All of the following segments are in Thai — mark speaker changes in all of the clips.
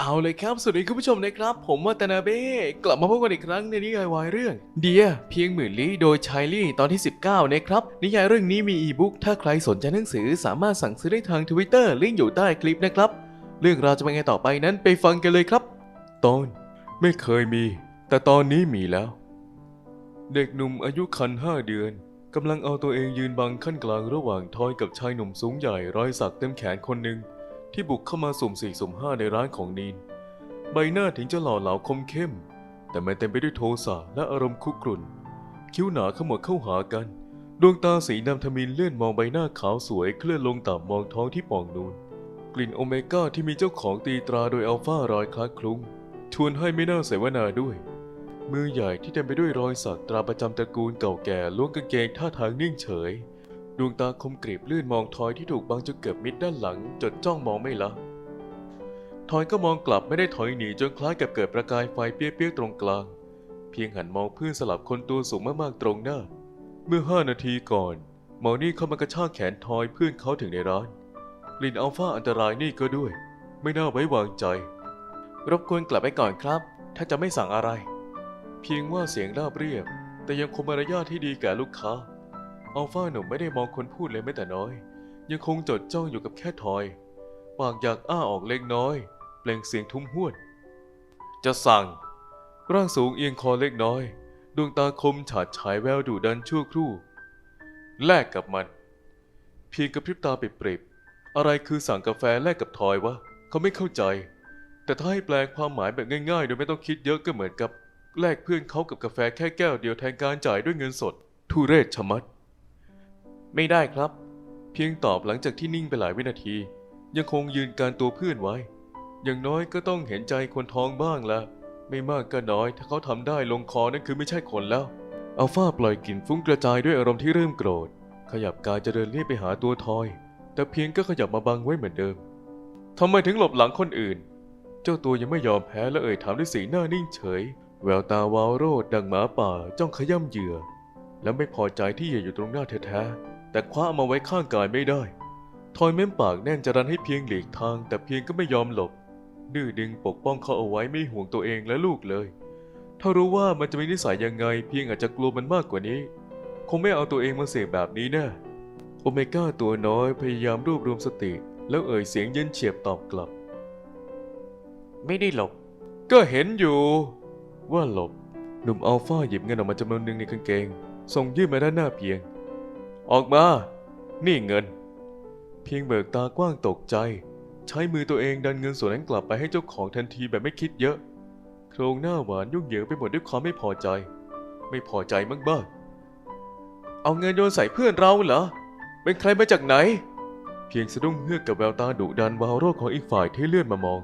Speaker 1: เอาเลยครับ สวัสดีคุณผู้ชมนะครับ ผมวัตนาเบ้กลับมาพบกันอีกครั้งในนิยายวายเรื่อง เดียเพียงหมื่นลี้โดยชายลี่ตอนที่ 19 นะครับ นิยายเรื่องนี้มีอีบุ๊กถ้าใครสนใจหนังสือสามารถสั่งซื้อได้ทาง Twitter ลิงก์อยู่ใต้คลิปนะครับ เรื่องราวจะเป็นไงต่อไปนั้นไปฟังกันเลยครับ ตอน ไม่เคยมี แต่ตอนนี้มีแล้ว เด็กหนุ่มอายุคันห้าเดือนกำลังเอาตัวเองยืนบังขั้นกลางระหว่างทอยกับชายหนุ่มสูงใหญ่รอยสักเต็มแขนคนหนึ่ง ที่บุกเข้ามาสุ่มสี่สุ่มห้าในร้านของนีน ใบหน้าถึงจะหล่อเหลาคมเข้ม แต่มันเต็มไปด้วยโทสะและอารมณ์คุกรุ่น คิ้วหนาขมวดเข้าหากัน ดวงตาสีดำทมินเลื่อนมองใบหน้าขาวสวยเคลื่อนลงต่ำมองท้องที่ป่องนูน กลิ่นโอเมก้าที่มีเจ้าของตีตราโดยอัลฟารอยคล้าคลุ้งชวนให้ไม่น่าเสวนาด้วย มือใหญ่ที่เต็มไปด้วยรอยสักตราประจำตระกูลเก่าแก่ล้วงกางเกงท่าทางนิ่งเฉย ดวงตาคมกรีบลื่นมองทอยที่ถูกบังจนเกือบมิดด้านหลังจดจ้องมองไม่ละทอยก็มองกลับไม่ได้ถอยหนีจนคล้ายกับเกิดประกายไฟเปี้ยๆตรงกลาง เพียงหันมองเพื่อนสลับคนตัวสูงมากๆตรงหน้า เมื่อห้านาทีก่อนหมอนี่เข้ามากระชากแขนทอยเพื่อนเขาถึงในร้านกลิ่นอัลฟาอันตรายนี่ก็ด้วย ไม่น่าไว้วางใจ รบกวนกลับไปก่อนครับ ถ้าจะไม่สั่งอะไร เพียงว่าเสียงราบเรียบ แต่ยังคงมารยาทที่ดีแก่ลูกค้า อัลฟาหนุ่มไม่ได้มองคนพูดเลยแม้แต่น้อย ยังคงจดจ้องอยู่กับแค่ทอย ปากอยากอ้าออกเล็กน้อย เปล่งเสียงทุ้มห้วน จะสั่ง ร่างสูงเอียงคอเล็กน้อย ดวงตาคมฉาดฉายแววดุดันชั่วครู่ แลกกับมัน เพียงกระพริบตาปิบๆอะไรคือสั่งกาแฟแลกกับทอยวะ เขาไม่เข้าใจ แต่ถ้าให้แปลความหมายแบบง่ายๆ โดยไม่ต้องคิดเยอะก็เหมือนกับแลกเพื่อนเขากับกาแฟแค่แก้วเดียวแทนการจ่ายด้วยเงินสด ทุเรศชะมัด ไม่ได้ครับ เพียงตอบหลังจากที่นิ่งไปหลายวินาที ยังคงยืนการตัวเพื่อนไว้ อย่างน้อยก็ต้องเห็นใจคนท้องบ้างละไม่มากก็น้อย ถ้าเขาทำได้ลงคอนั่นคือไม่ใช่คนแล้วอัลฟาปล่อยกลิ่นฟุ้งกระจายด้วยอารมณ์ที่เริ่มโกรธ ขยับกายจะเดินเรียบไปหาตัวทอย แต่เพียงก็ขยับมาบังไว้เหมือนเดิมทำไมถึงหลบหลังคนอื่น เจ้าตัวยังไม่ยอมแพ้และเอ่ยถามด้วยสีหน้านิ่งเฉย แววตาวาวโรดดังหมาป่าจ้องขย่ำเหยื่อ และไม่พอใจที่เหยื่ออยู่ตรงหน้าแท้ๆ แต่คว้าเอามาไว้ข้างกายไม่ได้ ทอยเม้มปากแน่นจะรันให้เพียงหลีกทาง แต่เพียงก็ไม่ยอมหลบ ดื้อดึงปกป้องเขาเอาไว้ไม่ห่วงตัวเองและลูกเลย ถ้ารู้ว่ามันจะมีนิสัยยังไง เพียงอาจจะกลัวมันมากกว่านี้ คงไม่เอาตัวเองมาเสพแบบนี้แน่โอเมก้าตัวน้อยพยายามรวบรวมสติ แล้วเอ่ยเสียงเย็นเฉียบตอบกลับ ไม่ได้หลบ ก็เห็นอยู่ ว่าหลบ หนุ่มอัลฟาหยิบเงินออกมาจำนวนหนึ่งในกางเกง ส่งยื่นมาด้านหน้าเพียง ออกมา นี่เงิน เพียงเบิกตากว้างตกใจ ใช้มือตัวเองดันเงินส่วนนั้นกลับไปให้เจ้าของทันทีแบบไม่คิดเยอะ โครงหน้าหวานยุ่งเหยิงไปหมดด้วยความไม่พอใจ ไม่พอใจมากๆเอาเงินโยนใส่เพื่อนเราเหรอ เป็นใครมาจากไหน เพียงสะดุ้งเฮือกกับแววตาดุดันวาวโรคของอีกฝ่ายที่เลื่อนมามอง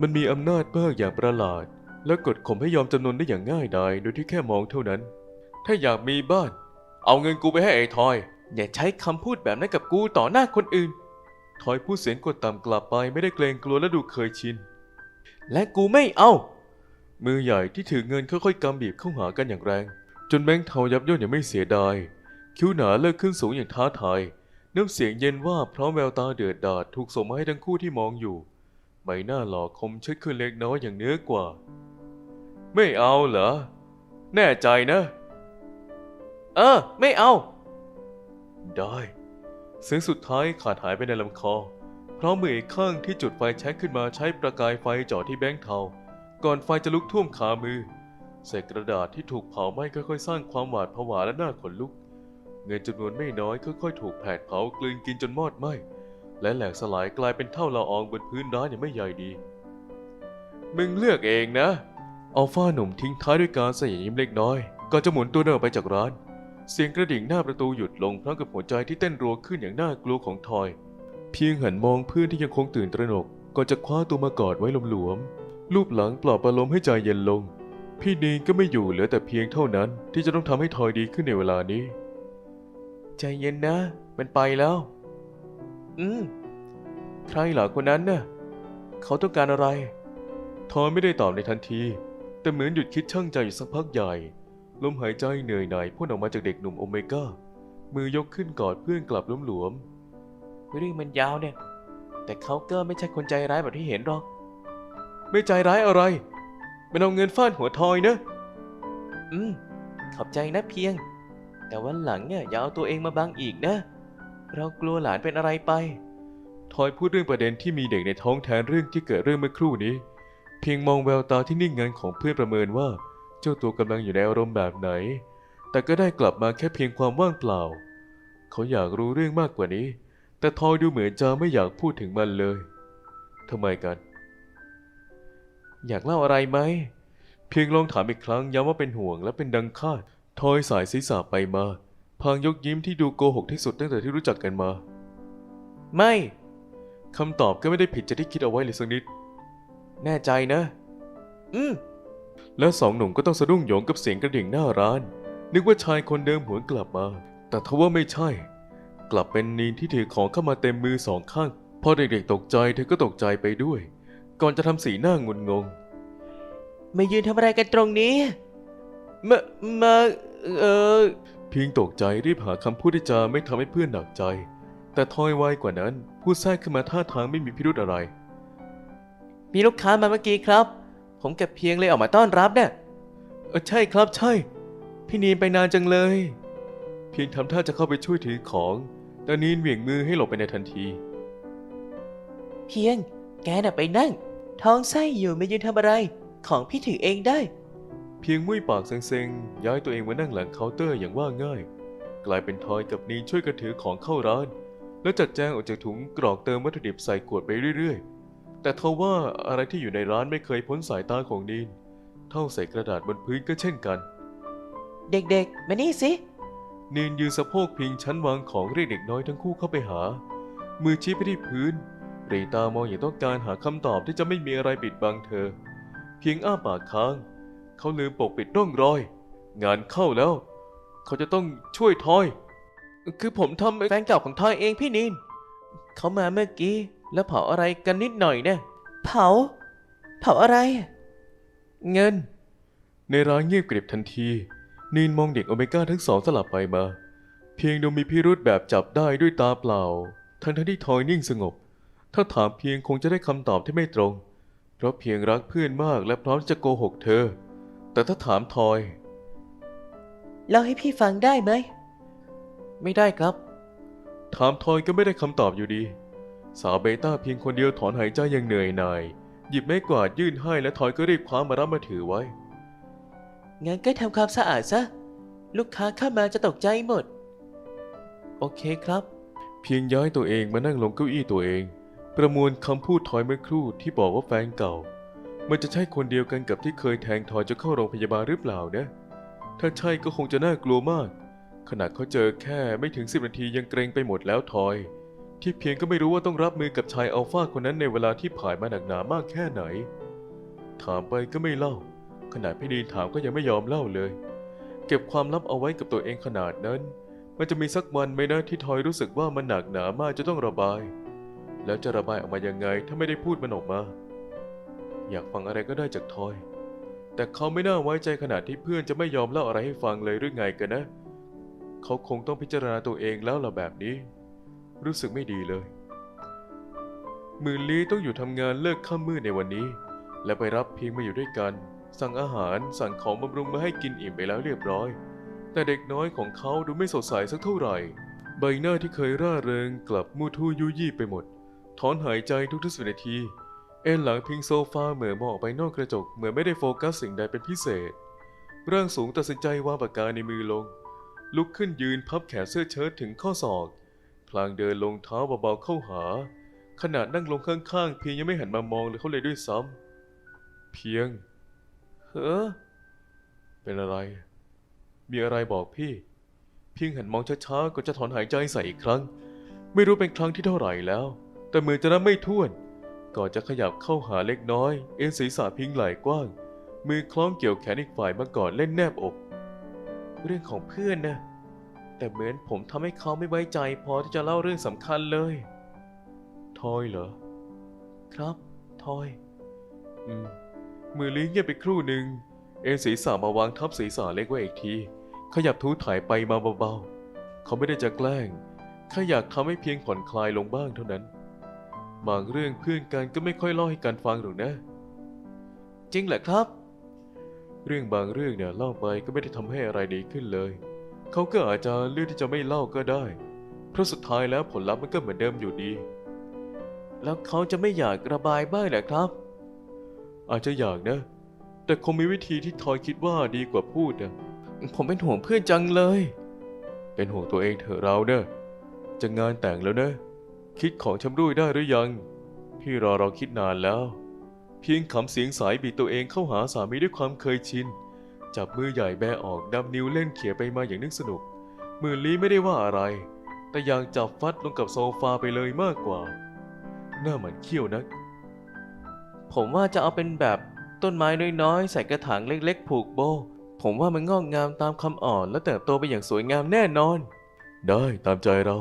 Speaker 1: มันมีอำนาจมากอย่างประหลาด และกดข่มให้ยอมจำนนได้อย่างง่ายดายโดยที่แค่มองเท่านั้น ถ้าอยากมีบ้าน เอาเงินกูไปให้ไอ้ทอย อย่าใช้คำพูดแบบนั้นกับกูต่อหน้าคนอื่น ทอยพูดเสียงกดต่ำกลับไปไม่ได้เกรงกลัวและดูเคยชิน และกูไม่เอา มือใหญ่ที่ถือเงินค่อยๆกำบีบเข้าหากันอย่างแรง จนแบงค์เทายับย่นอย่างไม่เสียดาย คิ้วหนาเลิกขึ้นสูงอย่างท้าทาย น้ำเสียงเย็นว่าพร้อมแววตาเดือดดาลถูกส่งมาให้ทั้งคู่ที่มองอยู่ ใบหน้าหล่อคมชัดขึ้นเล็กน้อยอย่างเนื้อกว่า ไม่เอาเหรอ แน่ใจนะ เออ ไม่เอา ได้ เสียงสุดท้ายขาดหายไปในลำคอเพราะมืออีกข้างที่จุดไฟแช็กขึ้นมาใช้ประกายไฟจ่อที่แบงค์เทา ก่อนไฟจะลุกท่วมขามือ เศษกระดาษที่ถูกเผาไหม้ค่อยๆ สร้างความหวาดผวาและหน้าขนลุก เงินจำนวนไม่น้อยค่อยๆ ถูกแผดเผากลืนกินจนมอดไหม้และแหลกสลายกลายเป็นเท่าละอองบนพื้นร้านอย่างไม่ใยดี มึงเลือกเองนะอัลฟาหนุ่มทิ้งท้ายด้วยการเสยยิ้มเล็กน้อยก่อนจะหมุนตัวเดินออกไปจากร้าน เสียงกระดิ่งหน้าประตูหยุดลงพร้อมกับหัวใจที่เต้นรัวขึ้นอย่างน่ากลัวของทอย เพียงหันมองเพื่อนที่ยังคงตื่นตระหนกก่อนจะคว้าตัวมากอดไว้หลวมๆลูบหลังปลอบประโลมให้ใจเย็นลง พี่นีนก็ไม่อยู่เหลือแต่เพียงเท่านั้น ที่จะต้องทำให้ทอยดีขึ้นในเวลานี้ ใจเย็นนะ มันไปแล้ว อืมใครเหรอคนนั้นน่ะเขาต้องการอะไร ทอยไม่ได้ตอบในทันที แต่เหมือนหยุดคิดช่างใจอยู่สักพักใหญ่ ลมหายใจเหนื่อยหน่ายพ่นออกมาจากเด็กหนุ่มโอเมก้า มือยกขึ้นกอดเพื่อนกลับหลวมๆเรื่องมันยาวเนี่ย แต่เขาก็ไม่ใช่คนใจร้ายแบบที่เห็นหรอก ไม่ใจร้ายอะไร มันเอาเงินฟาดหัวทอยนะ อืม ขอบใจนะเพียง แต่วันหลังเนี่ยอย่าเอาตัวเองมาบังอีกนะ เรากลัวหลานเป็นอะไรไป ทอยพูดเรื่องประเด็นที่มีเด็กในท้องแทนเรื่องที่เกิดเรื่องเมื่อครู่นี้ เพียงมองแววตาที่นิ่งงันของเพื่อนประเมินว่า เจ้าตัวกำลังอยู่ในอารมณ์แบบไหน แต่ก็ได้กลับมาแค่เพียงความว่างเปล่า เขาอยากรู้เรื่องมากกว่านี้ แต่ทอยดูเหมือนจะไม่อยากพูดถึงมันเลย ทำไมกัน อยากเล่าอะไรไหม เพียงลองถามอีกครั้งย้ำว่าเป็นห่วงและเป็นดังคาด ทอยสายศีรษะไปมา พางยกยิ้มที่ดูโกหกที่สุดตั้งแต่ที่รู้จักกันมา ไม่คำตอบก็ไม่ได้ผิดจากที่คิดเอาไว้เลยสักนิด แน่ใจนะ อืม แล้วสองหนุ่มก็ต้องสะดุ้งโหยงกับเสียงกระดิ่งหน้าร้าน นึกว่าชายคนเดิมหวนกลับมา แต่ทว่าไม่ใช่ กลับเป็นนีนที่ถือของเข้ามาเต็มมือสองข้าง พอเด็กๆตกใจเธอก็ตกใจไปด้วย ก่อนจะทำสีหน้างุนงง
Speaker 2: มายืนทำอะไรกันตรงนี้
Speaker 1: มามาเออเพียงตกใจรีบหาคำพูดที่จะไม่ทำให้เพื่อนหนักใจ แต่ทอยไวกว่านั้น พูดแทรกขึ้นมาท่าทางไม่มีพิรุธอะไร
Speaker 2: มีลูกค้ามาเมื่อกี้ครับ ผมกับเพียงเลยออกมาต้อนรับเนี่ย
Speaker 1: เออใช่ครับใช่ พี่นีนไปนานจังเลย เพียงทำท่าจะเข้าไปช่วยถือของ แต่นีนเหวี่ยงมือให้หลบไปในทันที
Speaker 2: เพียง แกน่ะไปนั่ง ท้องไส้อยู่มายืนทำอะไร ของพี่ถือเองได้
Speaker 1: เพียงมุ้ยปากเซ็งๆ ย้ายตัวเองมานั่งหลังเคาน์เตอร์อย่างว่าง่าย กลายเป็นทอยกับนีนช่วยกันถือของเข้าร้าน แล้วจัดแจงออกจากถุงกรอกเติมวัตถุดิบใส่ขวดไปเรื่อยๆ แต่ทว่าอะไรที่อยู่ในร้านไม่เคยพ้นสายตาของนีน เท่าใส่กระดาษบนพื้นก็เช่นกัน
Speaker 2: เด็กๆ มานี่สิ
Speaker 1: นีนยืนสะโพกพิงชั้นวางของเรียกเด็กน้อยทั้งคู่เข้าไปหา มือชี้ไปที่พื้นปรีตามองอย่างต้องการหาคำตอบที่จะไม่มีอะไรปิดบังเธอ เพียงอ้าปากค้าง เขาลืมปกปิดร่องรอย งานเข้าแล้ว เขาจะต้องช่วยทอย คือผมทำ
Speaker 2: แฟนเก่าของทอยเองพี่นินเขามาเมื่อกี้ แล้วเผาอะไรกันนิดหน่อยเนี่ยเผา เผาอะไร
Speaker 1: เงิน ในร้านเงียบกริบทันที นีนมองเด็กโอเมก้าทั้งสองสลับไปมา เพียงดูมีพิรุธแบบจับได้ด้วยตาเปล่า ทั้งทั้งที่ทอยนิ่งสงบ ถ้าถามเพียงคงจะได้คำตอบที่ไม่ตรง เพราะเพียงรักเพื่อนมากและพร้อมจะโกหกเธอ แต่ถ้าถามทอย
Speaker 2: เล่าให้พี่ฟังได้ไหม
Speaker 1: ไม่ได้ครับ ถามทอยก็ไม่ได้คำตอบอยู่ดี สาวเบต้าเพียงคนเดียวถอนหายใจอย่างเหนื่อยหน่าย หยิบไม้กวาดยื่นให้และทอยก็รีบคว้ามารับมาถือไว้
Speaker 2: งั้นก็ทำความสะอาดซะ ลูกค้าเข้ามาจะตกใจหมด
Speaker 1: โอเคครับ เพียงย้ายตัวเองมานั่งลงเก้าอี้ตัวเอง ประมวลคำพูดทอยเมื่อครู่ที่บอกว่าแฟนเก่า มันจะใช่คนเดียวกันกับที่เคยแทงทอยจะเข้าโรงพยาบาลหรือเปล่านะ ถ้าใช่ก็คงจะน่ากลัวมาก ขนาดเขาเจอแค่ไม่ถึงสิบนาทียังเกรงไปหมดแล้วทอย ที่เพียงก็ไม่รู้ว่าต้องรับมือกับชายอัลฟาคนนั้นในเวลาที่ผ่านมาหนักหนามากแค่ไหน ถามไปก็ไม่เล่า ขนาดพี่ดีนถามก็ยังไม่ยอมเล่าเลย เก็บความลับเอาไว้กับตัวเองขนาดนั้น มันจะมีสักวันไหมนะที่ทอยรู้สึกว่ามันหนักหนามากจะต้องระบาย แล้วจะระบายออกมายังไงถ้าไม่ได้พูดมันออกมา อยากฟังอะไรก็ได้จากทอย แต่เขาไม่น่าไว้ใจขนาดที่เพื่อนจะไม่ยอมเล่าอะไรให้ฟังเลยหรือไงกันนะ เขาคงต้องพิจารณาตัวเองแล้วล่ะแบบนี้ รู้สึกไม่ดีเลยหมื่นลีต้องอยู่ทำงานเลิกค่ำมืดในวันนี้ และไปรับเพียงมาอยู่ด้วยกัน สั่งอาหารสั่งของบำรุงมาให้กินอิ่มไปแล้วเรียบร้อย แต่เด็กน้อยของเขาดูไม่สดใสสักเท่าไหร่ ใบหน้าที่เคยร่าเริงกลับมูทู่ยุยี่ไปหมด ถอนหายใจทุกๆสิบนาที เอ็นหลังพิงโซฟาเหมือมองออกไปนอกกระจกเหมือนไม่ได้โฟกัสสิ่งใดเป็นพิเศษร่างสูงตัดสินใจวางปากกาในมือลง ลุกขึ้นยืนพับแขนเสื้อเชิ้ตถึงข้อศอก พลางเดินลงเท้าเบาๆเข้าหาขนาดนั่งลงข้างๆ เพียงยังไม่หันมามองเลยเขาเลยด้วยซ้ำเพียงเฮ้อเป็นอะไร มีอะไรบอกพี่ เพียงหันมองช้าๆก็จะถอนหายใจใส่อีกครั้ง ไม่รู้เป็นครั้งที่เท่าไหร่แล้ว แต่มือจะนับไม่ถ้วน ก่อนจะขยับเข้าหาเล็กน้อย เอ็นศีรษะพิงไหล่กว้าง มือคล้องเกี่ยวแขนอีกฝ่ายมาก่อนเล่นแนบอก เรื่องของเพื่อนนะ แต่เหมือนผมทำให้เขาไม่ไว้ใจพอที่จะเล่าเรื่องสำคัญเลย ทอยเหรอ ครับ ทอย อืม มือลิ้เงียบไปครู่หนึ่ง เอ็นศีรษะมาวางทับศีรษะเล็กไว้อีกที ขยับทูถ่ายไปมาเบาๆ เขาไม่ได้จะแกล้งแค่อยากทำให้เพียงผ่อนคลายลงบ้างเท่านั้น บางเรื่องเพื่อนกันก็ไม่ค่อยเล่าให้กันฟังหรอกนะ จริงเหรอครับ เรื่องบางเรื่องเนี่ยเล่าไปก็ไม่ได้ทำให้อะไรดีขึ้นเลย เขาก็อาจจะเลือกที่จะไม่เล่าก็ได้ เพราะสุดท้ายแล้วผลลัพธ์มันก็เหมือนเดิมอยู่ดี
Speaker 2: แล้วเขาจะไม่อยากระบายบ้างเหรอครับ
Speaker 1: อาจจะอยากนะ แต่คงมีวิธีที่ทอยคิดว่าดีกว่าพูดนะ
Speaker 2: ผมเป็นห่วงเพื่อนจังเลย
Speaker 1: เป็นห่วงตัวเองเถอะเราเนะจะงานแต่งแล้วนะคิดของชำรุ่ยได้หรือยัง พี่รอเราคิดนานแล้ว เพียงขำเสียงสายบีตัวเองเข้าหาสามีด้วยความเคยชิน จับมือใหญ่แบออกนำนิ้วเล่นเขี่ยไปมาอย่างนึกสนุก มือลี้ไม่ได้ว่าอะไร แต่อยากจับฟัดลงกับโซฟาไปเลยมากกว่า หน้าเหมือนเขี้ยวนัก
Speaker 2: ผมว่าจะเอาเป็นแบบต้นไม้น้อยๆ ใส่กระถางเล็กๆ ผูกโบ ผมว่ามันงอกงามตามคำอ่อน และเติบโตไปอย่างสวยงามแน่นอน
Speaker 1: ได้ตามใจเรา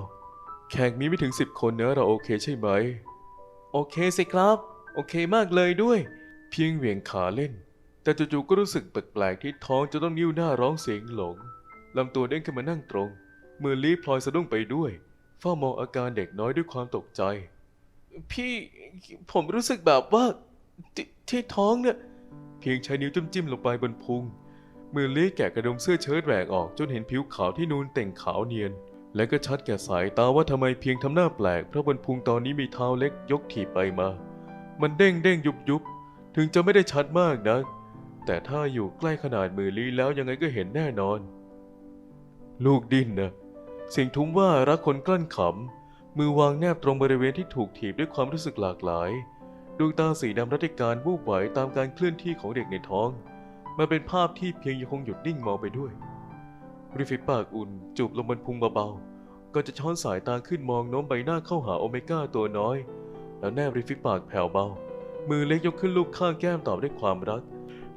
Speaker 1: แขกมีไม่ถึงสิบคนเนะเราโอเคใช่ไหม
Speaker 2: โอเคสิครับ โอเคมากเลยด้วย
Speaker 1: เพียงเหวี่ยงขาเล่น แต่จู่ๆก็รู้สึกแปลกๆที่ท้องจะต้องนิ้วหน้าร้องเสียงหลงลำตัวเด้งขึ้นมานั่งตรง มือลีพลอยสะดุ้งไปด้วยเฝ้ามองอาการเด็กน้อยด้วยความตกใจ
Speaker 2: พี่ผมรู้สึกแบบว่าทที่ท้องเนี่ย
Speaker 1: เพียงใช้นิ้วจิ้มๆลงไปบนพุง มือลีแกะกระดุมเสื้อเชิ้ตแหวกออกจนเห็นผิวขาวที่นูนเต่งขาวเนียน และก็ชัดแก่สายตาว่าทำไมเพียงทำหน้าแปลกเพราะบนพุงตอนนี้มีเท้าเล็กยกถีบไปมา มันเด้งเด้งยุบยุบถึงจะไม่ได้ชัดมากนะ แต่ถ้าอยู่ใกล้ขนาดมือลีแล้วยังไงก็เห็นแน่นอน ลูกดิ้นนะเสียงทุ้มว่ารักคนกลั้นขำ มือวางแนบตรงบริเวณที่ถูกถีบด้วยความรู้สึกหลากหลายดวงตาสีดำรัติการวูบไหวตามการเคลื่อนที่ของเด็กในท้อง มันเป็นภาพที่เพียงยังคงหยุดนิ่งมองไปด้วย ริมฝีปากอุ่นจูบลงบนพุงเบาๆก่อนจะช้อนสายตาขึ้นมองโน้มใบหน้าเข้าหาโอเมก้าตัวน้อย แล้วแนบริมฝีปากแผ่วเบา มือเล็กยกขึ้นลูบข้างแก้มตอบด้วยความรัก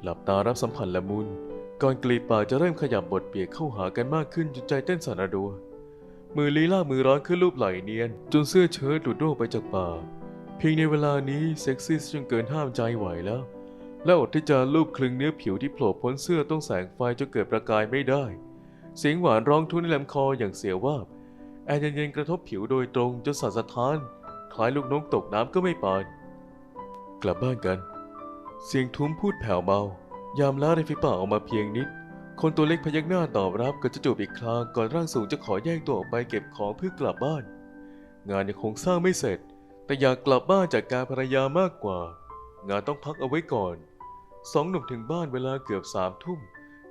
Speaker 1: หลับตารับสัมผัสละมุนก่อนกลีบปากจะเริ่มขยับบดเปียกเข้าหากันมากขึ้นจนใจเต้นสั่นระรัว มือลีล่ามือร้อนขึ้นรูปไหล่เนียน จนเสื้อเชิ้ตหลุดร่วงไปจากบ่าเพียงในเวลานี้เซ็กซี่จนเกินห้ามใจไหวแล้ว และอดที่จะลูบคลึงเนื้อผิวที่โผล่พ้นเสื้อต้องแสงไฟจนเกิดประกายไม่ได้ เสียงหวานร้องทุนในลำคออย่างเสียววาบแอร์เย็นๆกระทบผิวโดยตรงจนสั่นสะท้าน คล้ายลูกนกตกน้ำก็ไม่ปานกลับบ้านกัน เสียงทุ้มพูดแผ่วเบา ยามล้าในฝีปากออกมาเพียงนิด คนตัวเล็กพยักหน้าตอบรับก็จะจูบอีกครั้งก่อนร่างสูงจะขอแยกตัวออกไปเก็บของเพื่อกลับบ้าน งานยังคงสร้างไม่เสร็จ แต่อยากกลับบ้านจากการภรรยามากกว่า งานต้องพักเอาไว้ก่อนสองหนุ่มถึงบ้านเวลาเกือบสามทุ่ม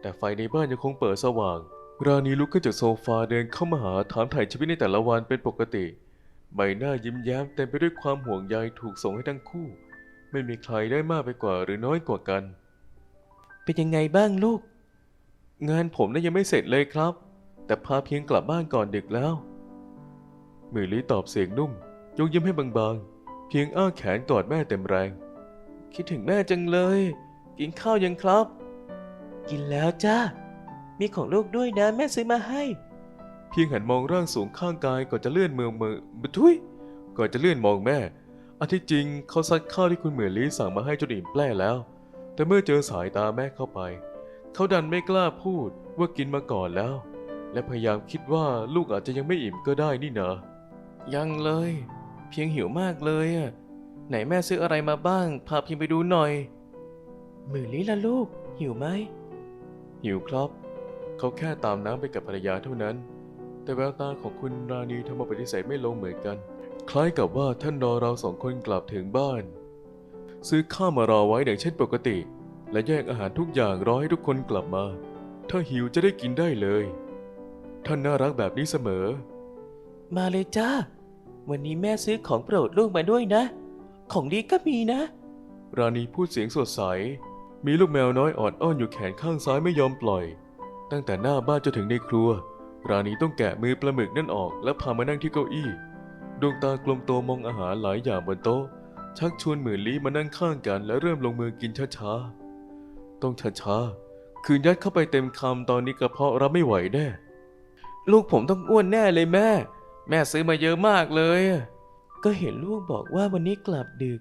Speaker 1: แต่ไฟในบ้านยังคงเปิดสว่าง ราณีลุกขึ้นจากโซฟาเดินเข้ามาหาถามถ่ายชีวิตในแต่ละวันเป็นปกติ ใบหน้ายิ้มแย้มเต็มไปด้วยความห่วงใยถูกส่งให้ทั้งคู่ ไม่มีใครได้มากไปกว่าหรือน้อยกว่ากัน
Speaker 2: เป็นยังไงบ้างลูก งานผมน่ะยังไม่เสร็จเลยครับ แต่พาเพียงกลับบ้านก่อนดึกแล้ว
Speaker 1: มือลีตอบเสียงนุ่มยกยิ้มให้บางๆ เพียงอ้าแขนกอดแม่เต็มแรง
Speaker 2: คิดถึงแม่จังเลย กินข้าวยังครับ กินแล้วจ้า มีของลูกด้วยนะแม่ซื้อมาให้
Speaker 1: เพียงหันมองร่างสูงข้างกายก่อนจะเลื่อนมือมือบุทุยก่อนจะเลื่อนมองแม่ อันที่จริงเขาซัดข้าวที่คุณเหมือนลีสั่งมาให้จนอิ่มแปร่แล้ว แต่เมื่อเจอสายตาแม่เข้าไป เขาดันไม่กล้าพูดว่ากินมาก่อนแล้ว และพยายามคิดว่าลูกอาจจะยังไม่อิ่มก็ได้นี่นะ
Speaker 2: ยังเลย เพียงหิวมากเลยอะไหนแม่ซื้ออะไรมาบ้าง พาพียงไปดูหน่อย มือลิละลูก หิวไหม
Speaker 1: หิวครับ เขาแค่ตามน้ำไปกับภรรยาเท่านั้น แต่แววตาของคุณราณีทำมาปฏิเสธไม่ลงเหมือนกัน คล้ายกับว่าท่านรอเราสองคนกลับถึงบ้าน ซื้อข้าวมารอไว้อย่างเช่นปกติ และแยกอาหารทุกอย่างรอให้ทุกคนกลับมา ถ้าหิวจะได้กินได้เลย ท่านน่ารักแบบนี้เสมอ
Speaker 2: มาเลยจ้า วันนี้แม่ซื้อของโปรดลูกมาด้วยนะ ของดีก็มีนะ
Speaker 1: ราณีพูดเสียงสดใส มีลูกแมวน้อยออดอ้อนอยู่แขนข้างซ้ายไม่ยอมปล่อย ตั้งแต่หน้าบ้านจนถึงในครัว ราณีต้องแกะมือปลาหมึกนั่นออก แล้วพามานั่งที่เก้าอี้ ดวงตากลมโตมองอาหารหลายอย่างบนโต๊ะ ชักชวนหมื่นลี้มานั่งข้างกันและเริ่มลงมือกินช้าๆ ต้องช้าๆ คืนยัดเข้าไปเต็มคำตอนนี้กระเพาะรับไม่ไหวแน่
Speaker 2: ลูกผมต้องอ้วนแน่เลยแม่ แม่ซื้อมาเยอะมากเลย ก็เห็นลูกบอกว่าวันนี้กลับดึก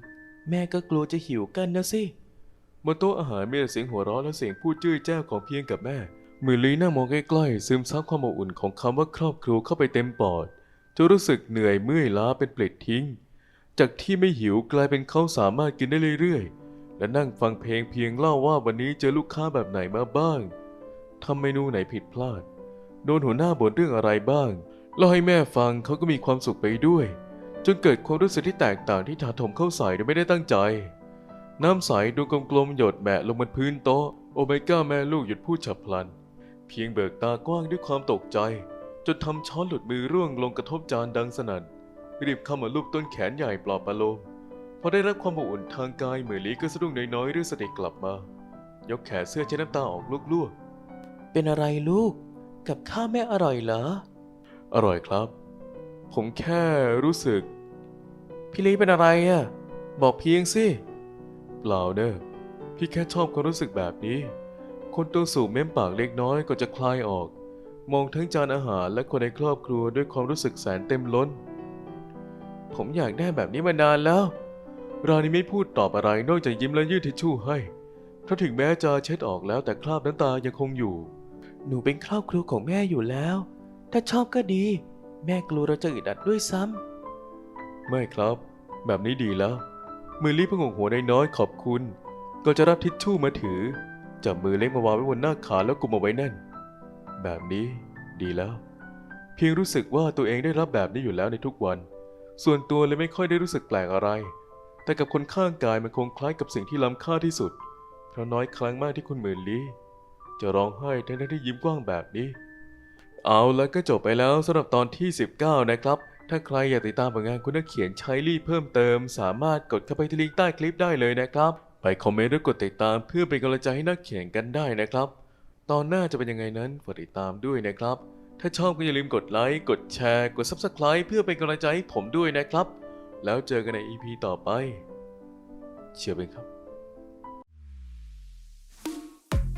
Speaker 2: แม่ก็กลัวจะหิวกันนะสิ
Speaker 1: บนโต๊ะอาหารมีแต่เสียงหัวเราะและเสียงพูดจื้อแจ้วของเพียงกับแม่ มือลีนั่งมองใกล้ๆซึมซับความอบอุ่นของคำว่าครอบครัวเข้าไปเต็มปอด จนรู้สึกเหนื่อยเมื่อยล้าเป็นเปลิดทิ้ง จากที่ไม่หิวกลายเป็นเขาสามารถกินได้เรื่อยๆ และนั่งฟังเพลงเพียงเล่าว่าวันนี้เจอลูกค้าแบบไหนมาบ้างทำเมนูไหนผิดพลาด โดนหัวหน้าบ่นเรื่องอะไรบ้างเล่าให้แม่ฟังเขาก็มีความสุขไปด้วย จนเกิดความรู้สึกที่แตกต่างที่ถาถมเข้าใส่โดยไม่ได้ตั้งใจ น้ำใสดูกลมๆหยดแบะลงบนพื้นโต๊ะโอเมก้าแม่ลูกหยุดพูดฉับพลัน เพียงเบิกตากว้างด้วยความตกใจ จนทำช้อนหลุดมือร่วงลงกระทบจานดังสนั่นรีบเข้ามาลูบต้นแขนใหญ่ปลอบประโลมพอได้รับความอบอุ่นทางกายเหมือนลีก็สะดุ้งน้อยๆเรื่องสติกลับมา ยกแขนเสื้อเช็ดน้ำตาออกลวก
Speaker 2: เป็นอะไรลูก กับข้าวแม่อร่อยเหรอ
Speaker 1: ๆอร่อยครับ ผมแค่รู้สึก
Speaker 2: พี่ลีเป็นอะไรอะ บอกเพียงสิ
Speaker 1: เปล่าเนอะพี่แค่ชอบความรู้สึกแบบนี้ คนตัวสูงเม้มปากเล็กน้อยก็จะคลายออก มองทั้งจานอาหารและคนในครอบครัวด้วยความรู้สึกแสนเต็มล้น ผมอยากได้แบบนี้มานานแล้ว รานีไม่พูดตอบอะไรนอกจากยิ้มและยื่นทิชชู่ให้เพราะถึงแม้จะเช็ดออกแล้วแต่คราบน้ำตายังคงอยู่
Speaker 2: หนูเป็นครอบครัวของแม่อยู่แล้ว ถ้าชอบก็ดี แม่กลัวเราจะอึดอัดด้วยซ้
Speaker 1: ไม่ครับ แบบนี้ดีแล้ว มือรีบพงกหัวน้อยๆขอบคุณ ก็จะรับทิชชู่มาถือจับมือเล็กมาวางไว้บนหน้าขาแล้วกุมเอาไว้แน่น แบบนี้ดีแล้ว เพียงรู้สึกว่าตัวเองได้รับแบบนี้อยู่แล้วในทุกวัน ส่วนตัวเลยไม่ค่อยได้รู้สึกแปลกอะไร แต่กับคนข้างกายมันคงคล้ายกับสิ่งที่ล้ำค่าที่สุด เพราะน้อยครั้งมากที่คุณหมื่นลี้ จะร้องไห้ทั้งที่ยิ้มกว้างแบบนี้ เอาแล้วก็จบไปแล้วสำหรับตอนที่ 19 นะครับถ้าใครอยากติดตามผลงานคุณนักเขียนชัยลี่เพิ่มเติม สามารถกดเข้าไปที่ลิงก์ใต้คลิปได้เลยนะครับ ไปคอมเมนต์และกดติดตามเพื่อเป็นกำลังใจให้นักเขียนกันได้นะครับ ตอนหน้าจะเป็นยังไงนั้นฝากติดตามด้วยนะครับ ถ้าชอบก็อย่าลืมกดไลค์ กดแชร์ กด Subscribe เพื่อเป็นกำลังใจให้ผมด้วยนะครับ แล้วเจอกันใน EP ต่อไป เชื่อเป็นครับ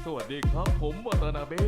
Speaker 1: สวัสดีครับผมวัตนาเบ้